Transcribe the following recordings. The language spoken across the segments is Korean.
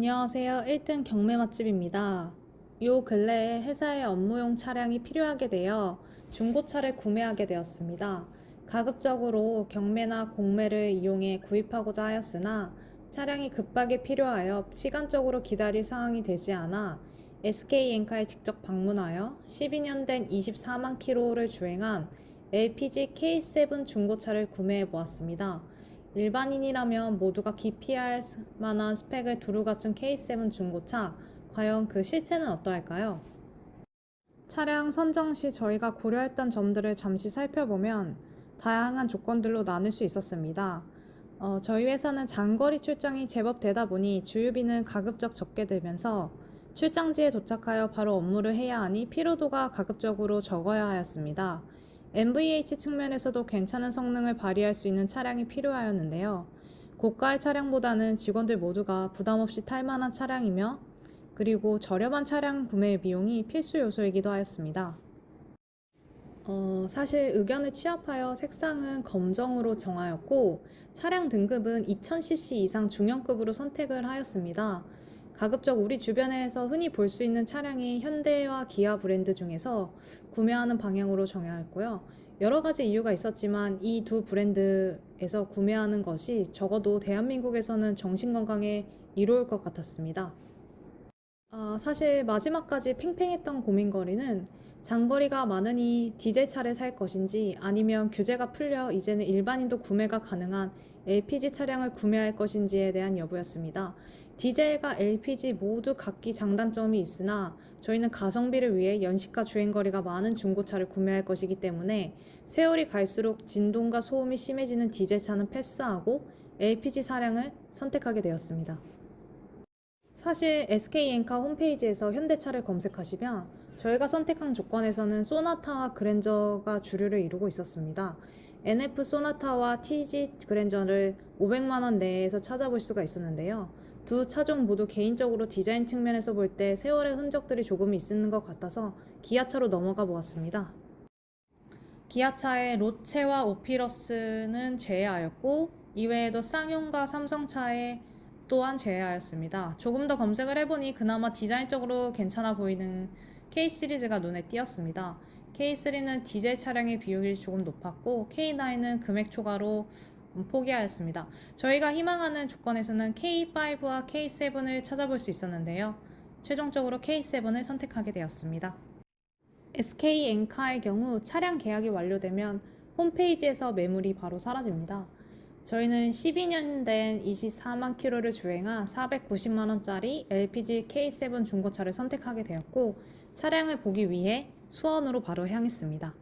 안녕하세요. 1등 경매 맛집입니다. 요 근래에 회사에 업무용 차량이 필요하게 되어 중고차를 구매하게 되었습니다. 가급적으로 경매나 공매를 이용해 구입하고자 하였으나 차량이 급하게 필요하여 시간적으로 기다릴 상황이 되지 않아 SK엔카에 직접 방문하여 12년 된 24만 킬로를 주행한 LPG K7 중고차를 구매해 보았습니다. 일반인이라면 모두가 기피할 만한 스펙을 두루 갖춘 K7 중고차, 과연 그 실체는 어떠할까요? 차량 선정 시 저희가 고려했던 점들을 잠시 살펴보면 다양한 조건들로 나눌 수 있었습니다. 어, 저희 회사는 장거리 출장이 제법 되다 보니 주유비는 가급적 적게 들면서 출장지에 도착하여 바로 업무를 해야 하니 피로도가 가급적으로 적어야 하였습니다. MVH 측면에서도 괜찮은 성능을 발휘할 수 있는 차량이 필요하였는데요. 고가의 차량보다는 직원들 모두가 부담 없이 탈 만한 차량이며 그리고 저렴한 차량 구매 비용이 필수 요소이기도 하였습니다. 어, 사실 의견을 취합하여 색상은 검정으로 정하였고 차량 등급은 2000cc 이상 중형급으로 선택을 하였습니다. 가급적 우리 주변에서 흔히 볼 수 있는 차량이 현대와 기아 브랜드 중에서 구매하는 방향으로 정하였고요. 여러 가지 이유가 있었지만 이 두 브랜드에서 구매하는 것이 적어도 대한민국에서는 정신건강에 이로울 것 같았습니다. 아, 사실 마지막까지 팽팽했던 고민거리는 장거리가 많으니 디젤 차를 살 것인지 아니면 규제가 풀려 이제는 일반인도 구매가 가능한 LPG 차량을 구매할 것인지에 대한 여부였습니다. 디젤과 LPG 모두 각기 장단점이 있으나 저희는 가성비를 위해 연식과 주행거리가 많은 중고차를 구매할 것이기 때문에 세월이 갈수록 진동과 소음이 심해지는 디젤차는 패스하고 LPG 차량을 선택하게 되었습니다. 사실 SK엔카 홈페이지에서 현대차를 검색하시면 저희가 선택한 조건에서는 소나타와 그랜저가 주류를 이루고 있었습니다. NF 소나타와 TG 그랜저를 500만 원 내에서 찾아볼 수가 있었는데요. 두 차종 모두 개인적으로 디자인 측면에서 볼 때 세월의 흔적들이 조금 있는 것 같아서 기아차로 넘어가 보았습니다. 기아차의 로체와 오피러스는 제외하였고 이외에도 쌍용과 삼성차에 또한 제외하였습니다. 조금 더 검색을 해보니 그나마 디자인적으로 괜찮아 보이는 K 시리즈가 눈에 띄었습니다. K3는 디젤 차량의 비용이 조금 높았고 K9은 금액 초과로 포기하였습니다. 저희가 희망하는 조건에서는 K5와 K7을 찾아볼 수 있었는데요. 최종적으로 K7을 선택하게 되었습니다. SK 엔카의 경우 차량 계약이 완료되면 홈페이지에서 매물이 바로 사라집니다. 저희는 12년 된 24만 킬로를 주행한 490만 원짜리 LPG K7 중고차를 선택하게 되었고 차량을 보기 위해 수원으로 바로 향했습니다.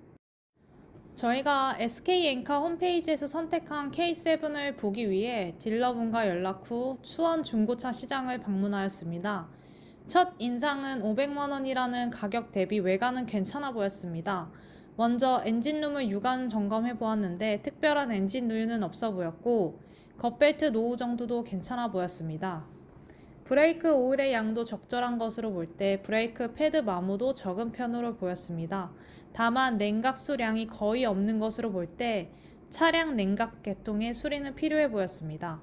저희가 SK엔카 홈페이지에서 선택한 K7을 보기 위해 딜러분과 연락 후 수원 중고차 시장을 방문하였습니다. 첫 인상은 500만 원이라는 가격 대비 외관은 괜찮아 보였습니다. 먼저 엔진룸을 유관 점검해 보았는데 특별한 엔진 누유는 없어 보였고 겉벨트 노후 정도도 괜찮아 보였습니다. 브레이크 오일의 양도 적절한 것으로 볼 때 브레이크 패드 마모도 적은 편으로 보였습니다. 다만 냉각 수량이 거의 없는 것으로 볼 때 차량 냉각 개통에 수리는 필요해 보였습니다.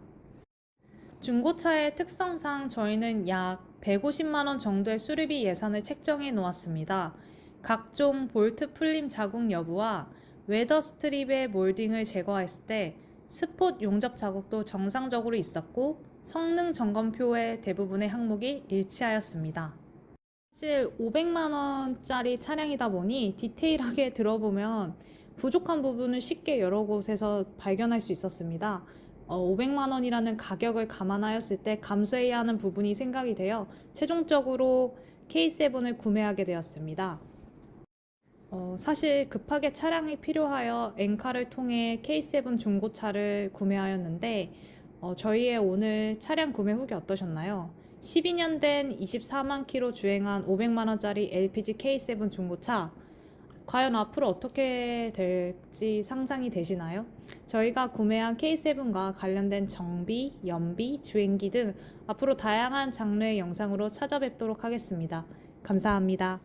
중고차의 특성상 저희는 약 150만 원 정도의 수리비 예산을 책정해 놓았습니다. 각종 볼트 풀림 자국 여부와 웨더 스트립의 몰딩을 제거했을 때 스폿 용접 자국도 정상적으로 있었고 성능 점검표의 대부분의 항목이 일치하였습니다. 사실 500만 원짜리 차량이다 보니 디테일하게 들어보면 부족한 부분을 쉽게 여러 곳에서 발견할 수 있었습니다. 어, 500만 원이라는 가격을 감안하였을 때 감수해야 하는 부분이 생각이 되어 최종적으로 K7을 구매하게 되었습니다. 어, 사실 급하게 차량이 필요하여 엔카를 통해 K7 중고차를 구매하였는데 어, 저희의 오늘 차량 구매 후기 어떠셨나요? 12년 된 24만 킬로 주행한 500만 원짜리 LPG K7 중고차 과연 앞으로 어떻게 될지 상상이 되시나요? 저희가 구매한 K7과 관련된 정비, 연비, 주행기 등 앞으로 다양한 장르의 영상으로 찾아뵙도록 하겠습니다. 감사합니다.